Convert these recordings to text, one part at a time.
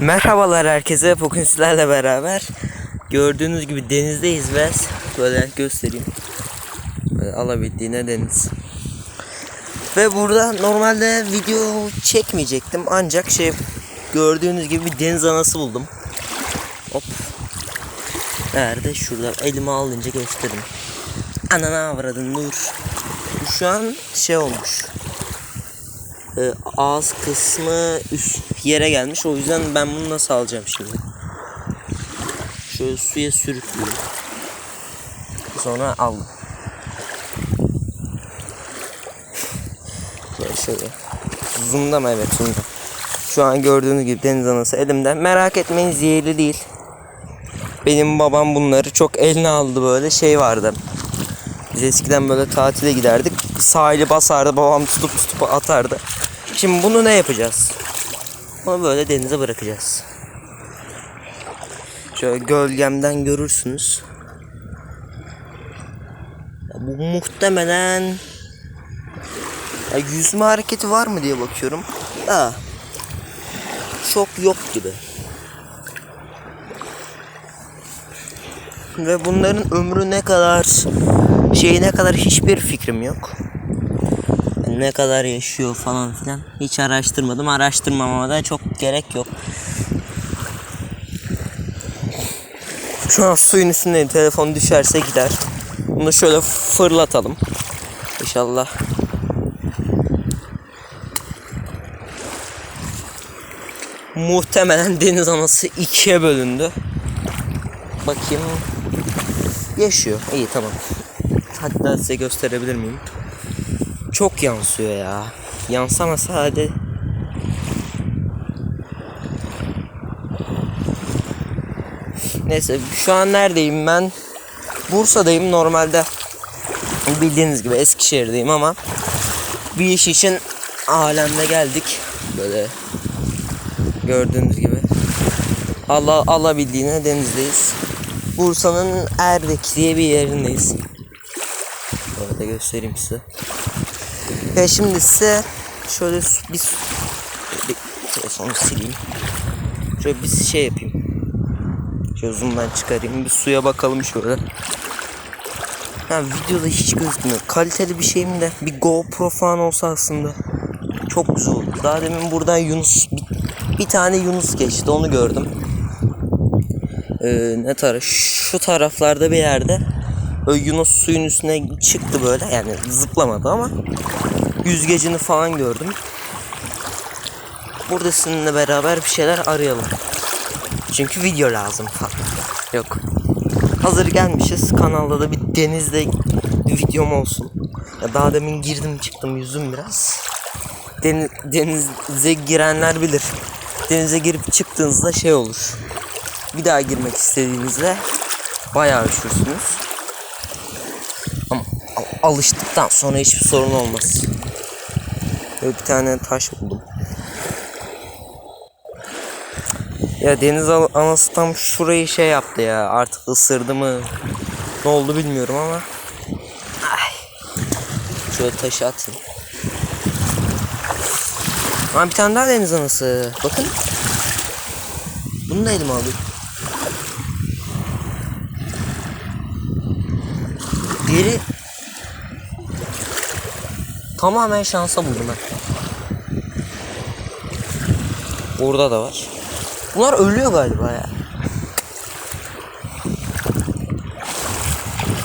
Merhabalar herkese. Bugün sizlerle beraber gördüğünüz gibi denizdeyiz ve böyle göstereyim. Böyle alabildiğine deniz. Ve burada normalde video çekmeyecektim ancak şey gördüğünüz gibi bir deniz anası buldum. Hop. Nerede? Şurada elime alınca göstereyim. Anana avradın dur. Şu an şey olmuş. Ee, ağız kısmı üst yere gelmiş. O yüzden ben bunu nasıl alacağım şimdi? Şöyle suya sürükleyeyim. Sonra aldım. Şöyle şöyle. Zoom'da mı? Evet zoom'da. Şu an gördüğünüz gibi deniz anası elimde. Merak etmeyin zehirli değil. Benim babam bunları çok eline aldı böyle şey vardı. Biz eskiden böyle tatile giderdik. Sahili basardı babam tutup tutup atardı. Şimdi bunu ne yapacağız? Bunu böyle denize bırakacağız. Şöyle gölgemden görürsünüz. Ya bu muhtemelen ya yüzme hareketi var mı diye bakıyorum. Da çok yok gibi. Ve bunların ömrü ne kadar şeyi ne kadar hiçbir fikrim yok. Ne kadar yaşıyor falan filan hiç araştırmadım. Araştırmama da çok gerek yok. Şu an suyun üstündeyim. Telefon düşerse gider. Bunu şöyle fırlatalım. İnşallah. Muhtemelen deniz anası ikiye bölündü. Bakayım. Yaşıyor. İyi tamam. Hatta size gösterebilir miyim? Çok yansıyor ya. Yansamasa hadi. Neyse şu an neredeyim ben? Bursa'dayım normalde. Bildiğiniz gibi Eskişehir'deyim ama bir iş için alemde geldik. Böyle gördüğünüz gibi. Allah alabildiğine denizdeyiz. Bursa'nın Erdek diye bir yerindeyiz. Böyle göstereyim size. Ve şimdi size şöyle bir, telefonu sileyim. Şöyle bir şey yapayım. Şöyle zoom'dan çıkarayım. Bir suya bakalım şöyle. Ha videoda hiç gözükmüyor. Kaliteli bir şey mi de bir GoPro falan olsa aslında çok güzel olur. Daha demin buradan Yunus bir, bir tane Yunus geçti onu gördüm. Ee, ne taraf? Şu taraflarda bir yerde böyle Yunus suyun üstüne çıktı böyle yani zıplamadı ama yüzgecini falan gördüm. Burada sizinle beraber bir şeyler arayalım. Çünkü video lazım falan. Yok. Hazır gelmişiz. Kanalda da bir denizde videom olsun. Ya daha demin girdim çıktım yüzdüm biraz. Deniz, denize girenler bilir. Denize girip çıktığınızda şey olur. Bir daha girmek istediğinizde bayağı üşürsünüz. Ama al- alıştıktan sonra hiçbir sorun olmaz. Böyle bir tane taş buldum. Ya deniz anası tam şurayı şey yaptı ya. Artık ısırdı mı? Ne oldu bilmiyorum ama. Ay. Şöyle taşı atayım. Aa bir tane daha deniz anası. Bakın. Bunu da elime alayım. Diğeri tamamen şansa buldum ben. Orada da var. Bunlar ölüyor galiba ya.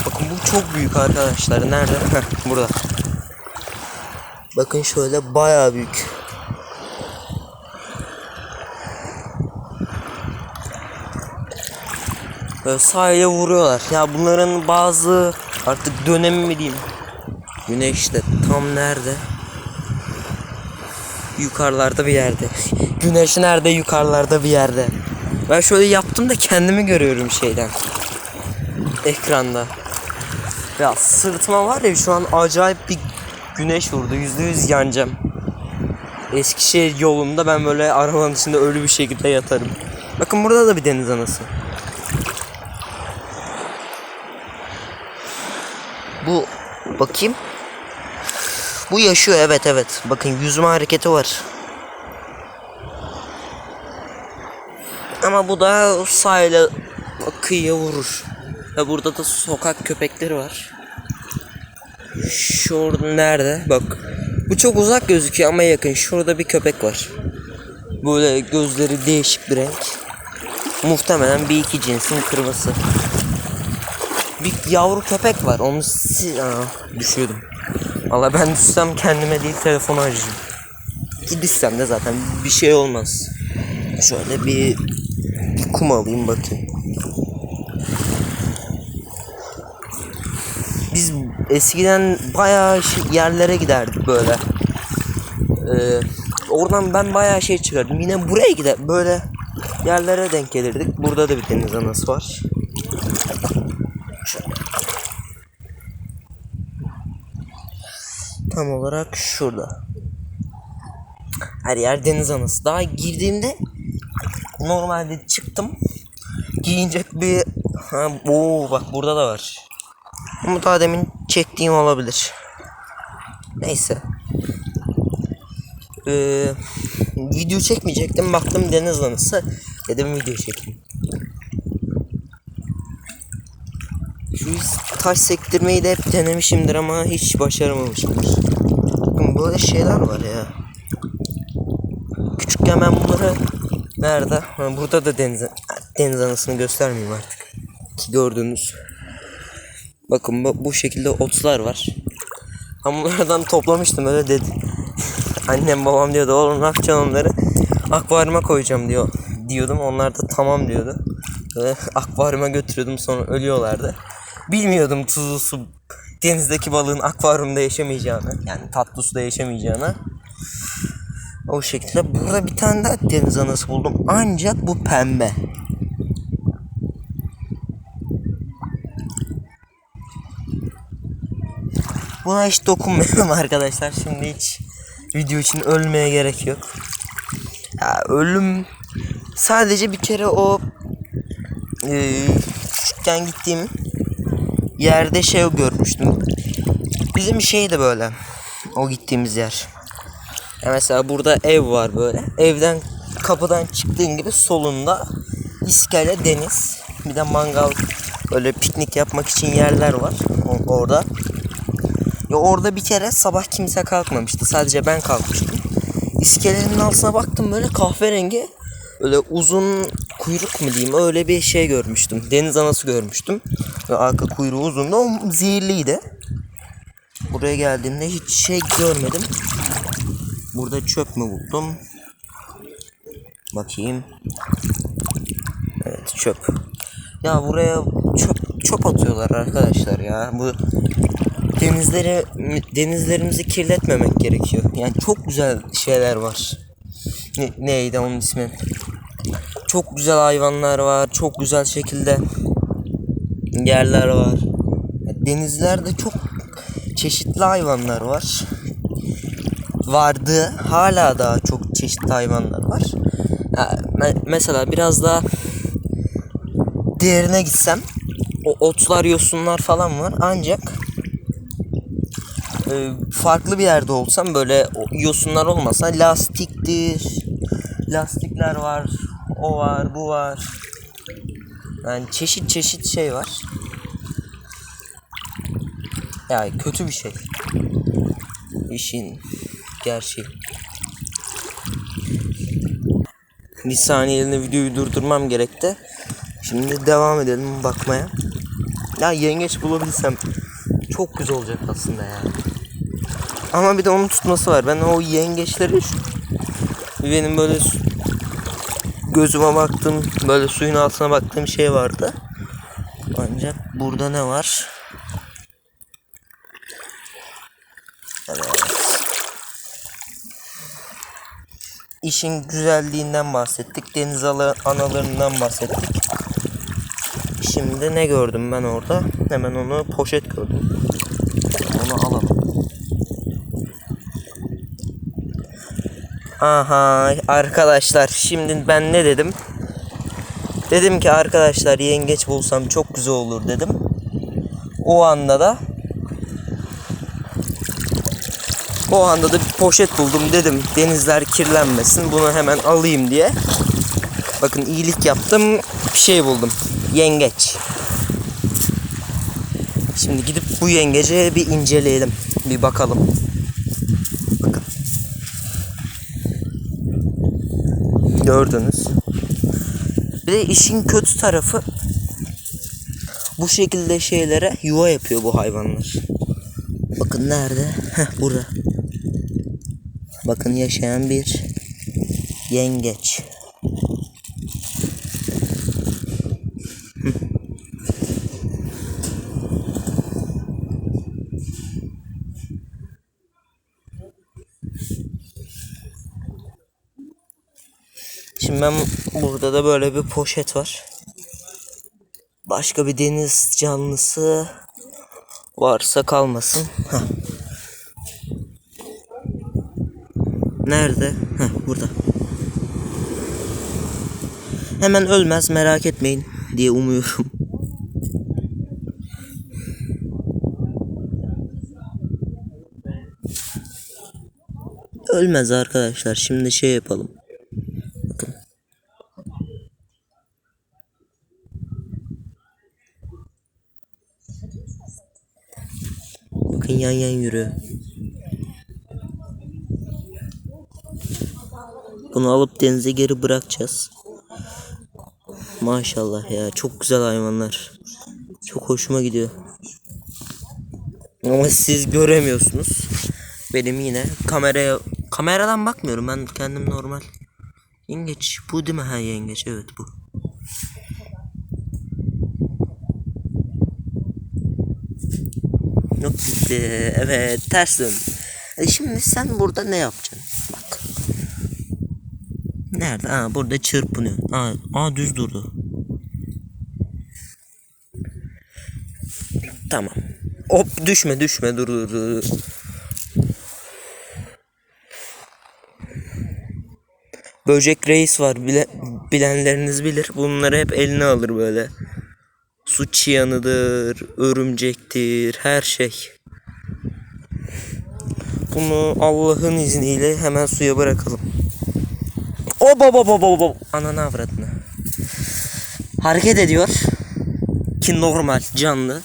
Bakın bu çok büyük arkadaşlar. Nerede? Heh, burada. Bakın şöyle bayağı büyük. Böyle sahile vuruyorlar. Ya bunların bazı artık dönemi mi diyeyim. Güneş de tam nerede? Yukarılarda bir yerde. Güneş nerede? Yukarılarda bir yerde. Ben şöyle yaptım da kendimi görüyorum şeyden. Ekranda. Ya sırtıma var ya şu an acayip bir güneş vurdu. Yüzde yüz yanacağım. Eskişehir yolunda ben böyle arabanın içinde ölü bir şekilde yatarım. Bakın burada da bir deniz anası. Bu bakayım. Bu yaşıyor evet evet. Bakın yüzme hareketi var. Ama bu da sahile kıyıya vurur. Ve burada da sokak köpekleri var. Şurada nerede? Bak. Bu çok uzak gözüküyor ama yakın. Şurada bir köpek var. Böyle gözleri değişik bir renk. Muhtemelen bir iki cinsin kırması. Bir yavru köpek var. Onu si Aa, düşüyordum. Valla ben düşsem kendime değil telefonu acıyım. Ki düşsem de zaten bir şey olmaz. Şöyle bir, bir kum alayım bakayım. Biz eskiden bayağı şey- yerlere giderdik böyle. Ee, oradan ben bayağı şey çıkardım. Yine buraya gider böyle yerlere denk gelirdik. Burada da bir deniz anası var. Tam olarak şurada. Her yer deniz anası. Daha girdiğimde normalde çıktım. Giyinecek bir ha, oo bak burada da var. Ama daha demin çektiğim olabilir. Neyse. Ee, video çekmeyecektim. Baktım deniz anası. Dedim video çekeyim. Şu taş sektirmeyi de hep denemişimdir ama hiç başaramamışımdır. Bakın böyle şeyler var ya. Küçükken ben bunları nerede? Burada da deniz, deniz anasını göstermeyeyim artık. Ki gördüğünüz. Bakın bu, bu şekilde otlar var. Ben bunlardan toplamıştım öyle dedi. Annem babam diyordu oğlum ne yapacaksın onları? Akvaryuma koyacağım diyor. Diyordum onlar da tamam diyordu. Ve akvaryuma götürüyordum sonra ölüyorlardı. Bilmiyordum tuzlu su denizdeki balığın akvaryumda yaşamayacağını yani tatlı suda yaşamayacağını. O şekilde burada bir tane daha deniz anası buldum. Ancak bu pembe. Buna hiç dokunmuyorum arkadaşlar. Şimdi hiç video için ölmeye gerek yok. Ya ölüm sadece bir kere o e, küçükken gittiğim yerde şey görmüştüm. Bizim şey de böyle o gittiğimiz yer. Ya mesela burada ev var böyle. Evden kapıdan çıktığın gibi solunda iskele deniz. Bir de mangal böyle piknik yapmak için yerler var orada. Ya orada bir kere sabah kimse kalkmamıştı. Sadece ben kalkmıştım. İskelenin altına baktım böyle kahverengi öyle uzun kuyruk mu diyeyim öyle bir şey görmüştüm. Deniz anası görmüştüm. Ve arka kuyruğu uzundu. O zehirliydi. Buraya geldiğimde hiç şey görmedim. Burada çöp mü buldum? Bakayım. Evet çöp. Ya buraya çöp çöp atıyorlar arkadaşlar ya. Bu denizleri denizlerimizi kirletmemek gerekiyor. Yani çok güzel şeyler var. Ne, neydi onun ismi? Çok güzel hayvanlar var. Çok güzel şekilde yerler var. Denizlerde çok çeşitli hayvanlar var. Vardı. Hala daha çok çeşitli hayvanlar var. Mesela biraz daha derine gitsem o otlar, yosunlar falan var. Ancak e, farklı bir yerde olsam böyle yosunlar olmasa lastiktir. Lastikler var. O var, bu var. Yani çeşit çeşit şey var. Yani kötü bir şey. İşin gerçeği. Bir saniyeliğine videoyu durdurmam gerekti. Şimdi devam edelim bakmaya. Ya yengeç bulabilsem çok güzel olacak aslında ya. Ama bir de onun tutması var. Ben o yengeçleri benim böyle gözüme baktığım böyle suyun altına baktığım şey vardı. Ancak burada ne var? Evet. İşin güzelliğinden bahsettik. Deniz ala- analarından bahsettik. Şimdi ne gördüm ben orada? Hemen onu poşet gördüm. Onu alalım. Aha arkadaşlar şimdi ben ne dedim? Dedim ki arkadaşlar yengeç bulsam çok güzel olur dedim. O anda da o anda da bir poşet buldum dedim denizler kirlenmesin bunu hemen alayım diye. Bakın iyilik yaptım. Bir şey buldum. Yengeç. Şimdi gidip bu yengeci bir inceleyelim. Bir bakalım. Gördünüz. Bir de işin kötü tarafı bu şekilde şeylere yuva yapıyor bu hayvanlar. Bakın nerede? Heh burada. Bakın yaşayan bir yengeç. Ben burada da böyle bir poşet var. Başka bir deniz canlısı varsa kalmasın. Heh. Nerede? Heh, burada. Hemen ölmez merak etmeyin diye umuyorum. Ölmez arkadaşlar. Şimdi şey yapalım. Yan yan yürüyor. Bunu alıp denize geri bırakacağız. Maşallah ya çok güzel hayvanlar. Çok hoşuma gidiyor. Ama siz göremiyorsunuz. Benim yine kameraya kameradan bakmıyorum ben kendim normal. Yengeç bu değil mi? Ha yengeç evet bu. Gitti. Evet ters dön. E şimdi sen burada ne yapacaksın? Bak. Nerede? Aa burada çırpınıyor. Aa, aa düz durdu. Tamam. Hop düşme düşme dur dur dur. Böcek reis var bile, bilenleriniz bilir. Bunları hep eline alır böyle. Su çıyanıdır, örümcektir, her şey. Bunu Allah'ın izniyle hemen suya bırakalım. O baba baba baba. Ananı avradını. Hareket ediyor. Ki normal canlı.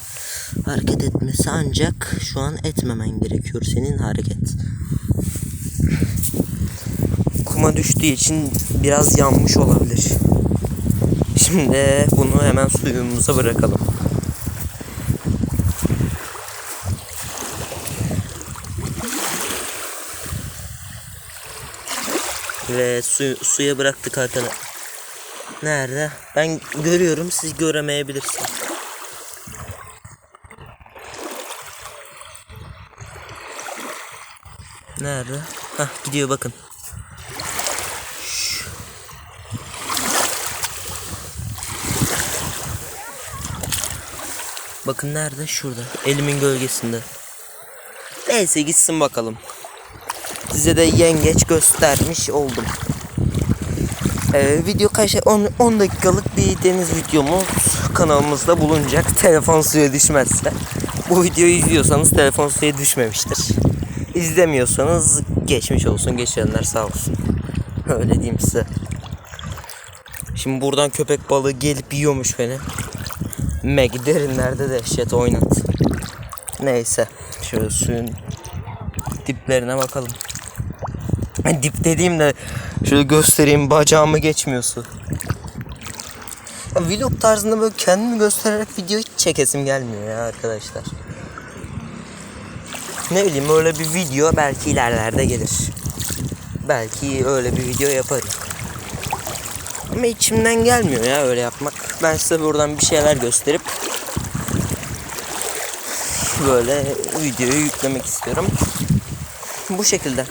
Hareket etmesi ancak şu an etmemen gerekiyor senin hareket. Kuma düştüğü için biraz yanmış olabilir. Şimdi bunu hemen suyumuza bırakalım. Ve su, suya bıraktık arkadaşlar. Nerede? Ben görüyorum siz göremeyebilirsiniz. Nerede? Hah gidiyor bakın. Bakın nerede? Şurada. Elimin gölgesinde. Neyse gitsin bakalım. Size de yengeç göstermiş oldum. Ee, video kaç 10, 10 dakikalık bir deniz videomuz kanalımızda bulunacak. Telefon suya düşmezse. Bu videoyu izliyorsanız telefon suya düşmemiştir. İzlemiyorsanız geçmiş olsun. Geçenler sağ olsun. Öyle diyeyim size. Şimdi buradan köpek balığı gelip yiyormuş beni. Meg derinlerde dehşet oynat. Neyse. Şöyle suyun diplerine bakalım. Dip dediğimde şöyle göstereyim bacağımı geçmiyor su. Ya vlog tarzında böyle kendimi göstererek video hiç çekesim gelmiyor ya arkadaşlar. Ne bileyim öyle bir video belki ilerlerde gelir. Belki öyle bir video yaparım. Ama içimden gelmiyor ya öyle yapmak. Ben size buradan bir şeyler gösterip böyle videoyu yüklemek istiyorum. Bu şekilde.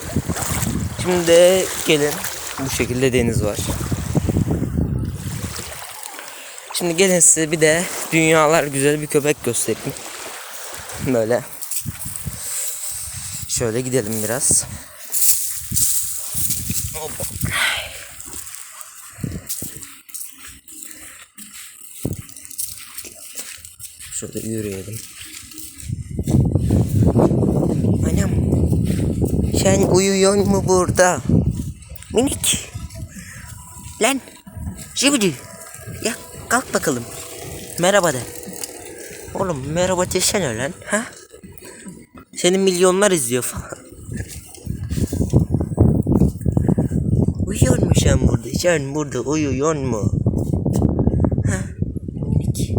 Şimdi gelin. Bu şekilde deniz var. Şimdi gelin size bir de dünyalar güzel bir köpek göstereyim. Böyle. Şöyle gidelim biraz. Hoppa. Şöyle yürüyelim. Sen uyuyor mu burada? Minik. Lan. Şibidi. Ya kalk bakalım. Merhaba de. Oğlum merhaba desene lan. Ha? Seni milyonlar izliyor falan. Uyuyor mu sen burada? Sen burada uyuyor mu? Ha? Minik.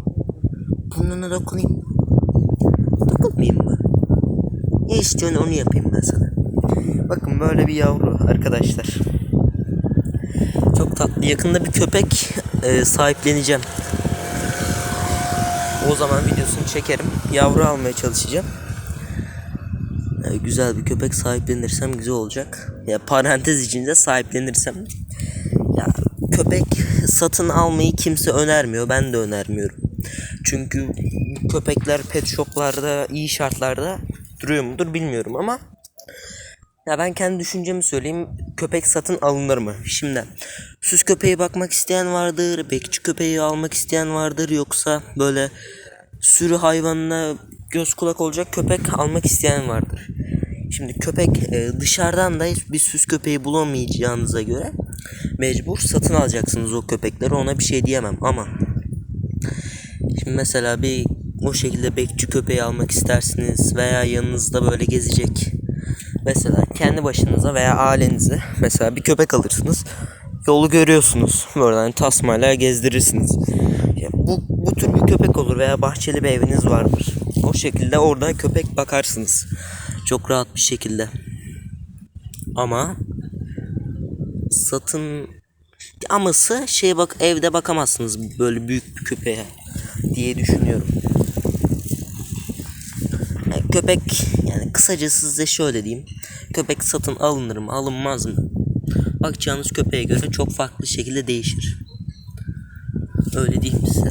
Burnuna dokunayım? Dokunmayayım mı? Ne istiyorsun onu yapayım ben sana. Böyle bir yavru arkadaşlar. Çok tatlı. Yakında bir köpek e, sahipleneceğim. O zaman videosunu çekerim. Yavru almaya çalışacağım. E, güzel bir köpek sahiplenirsem güzel olacak. Ya parantez içinde sahiplenirsem. Ya köpek satın almayı kimse önermiyor. Ben de önermiyorum. Çünkü köpekler pet shoplarda iyi şartlarda duruyor mudur bilmiyorum ama ya ben kendi düşüncemi söyleyeyim. Köpek satın alınır mı? Şimdi süs köpeği bakmak isteyen vardır, bekçi köpeği almak isteyen vardır yoksa böyle sürü hayvanına göz kulak olacak köpek almak isteyen vardır. Şimdi köpek e, dışarıdan da bir süs köpeği bulamayacağınıza göre mecbur satın alacaksınız o köpekleri ona bir şey diyemem ama Şimdi mesela bir o şekilde bekçi köpeği almak istersiniz veya yanınızda böyle gezecek. Mesela kendi başınıza veya ailenize mesela bir köpek alırsınız. Yolu görüyorsunuz. Buradan tasmayla gezdirirsiniz. Ya bu, bu tür bir köpek olur veya bahçeli bir eviniz vardır. O şekilde orada köpek bakarsınız. Çok rahat bir şekilde. Ama satın aması şey bak evde bakamazsınız böyle büyük bir köpeğe diye düşünüyorum. Köpek yani kısacası size şöyle diyeyim. Köpek satın alınır mı alınmaz mı? Bakacağınız köpeğe göre çok farklı şekilde değişir. Öyle diyeyim size.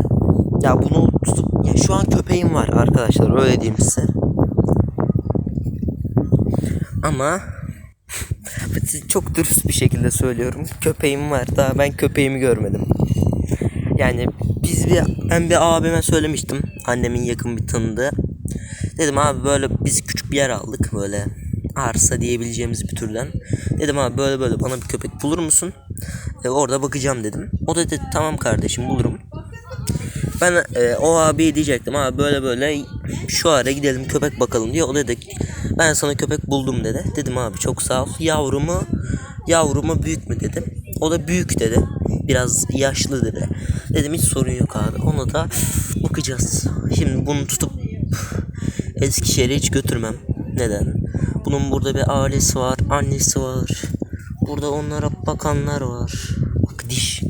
Ya bunu tutup ya şu an köpeğim var arkadaşlar öyle diyeyim size. Ama çok dürüst bir şekilde söylüyorum. Köpeğim var. Daha ben köpeğimi görmedim. Yani biz bir ben bir abime söylemiştim. Annemin yakın bir tanıdığı. Dedim abi böyle biz küçük bir yer aldık böyle arsa diyebileceğimiz bir türden. Dedim abi böyle böyle bana bir köpek bulur musun? E, orada bakacağım dedim. O da dedi tamam kardeşim bulurum. Ben e, o abi diyecektim abi böyle böyle şu ara gidelim köpek bakalım diye. O dedi ben sana köpek buldum dedi. Dedim abi çok sağ ol. Yavrumu yavrumu büyük mü dedim. O da büyük dedi. Biraz yaşlı dedi. Dedim hiç sorun yok abi. Ona da bakacağız. Şimdi bunu tutup Eskişehir'e hiç götürmem. Neden? Bunun burada bir ailesi var, annesi var. Burada onlara bakanlar var. Bak diş.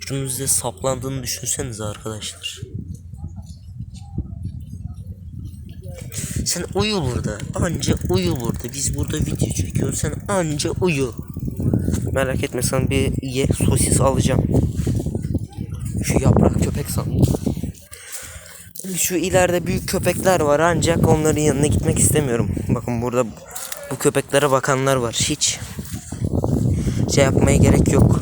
Şunun size saplandığını düşünsenize arkadaşlar. Sen uyu burada. Anca uyu burada. Biz burada video çekiyoruz. Sen anca uyu. Merak etme sana bir ye sosis alacağım. Şu yaprak köpek sandım. Şu ileride büyük köpekler var ancak onların yanına gitmek istemiyorum. Bakın burada bu köpeklere bakanlar var. Hiç şey yapmaya gerek yok.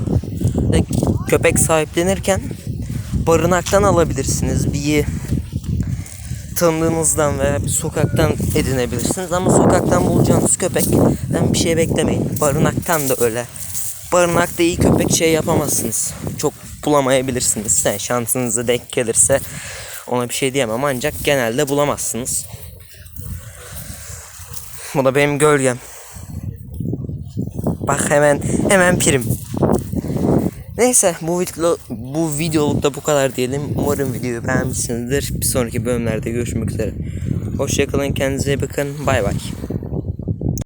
Köpek sahiplenirken barınaktan alabilirsiniz. Bir tanıdığınızdan veya bir sokaktan edinebilirsiniz. Ama sokaktan bulacağınız köpekten bir şey beklemeyin. Barınaktan da öyle. Barınakta iyi köpek şey yapamazsınız. Çok bulamayabilirsiniz. Yani şansınıza denk gelirse ona bir şey diyemem ancak genelde bulamazsınız. Bu da benim gölgem. Bak hemen hemen prim. Neyse bu video bu videolukta bu kadar diyelim. Umarım videoyu beğenmişsinizdir. Bir sonraki bölümlerde görüşmek üzere. Hoşçakalın kendinize bakın. Bay bay.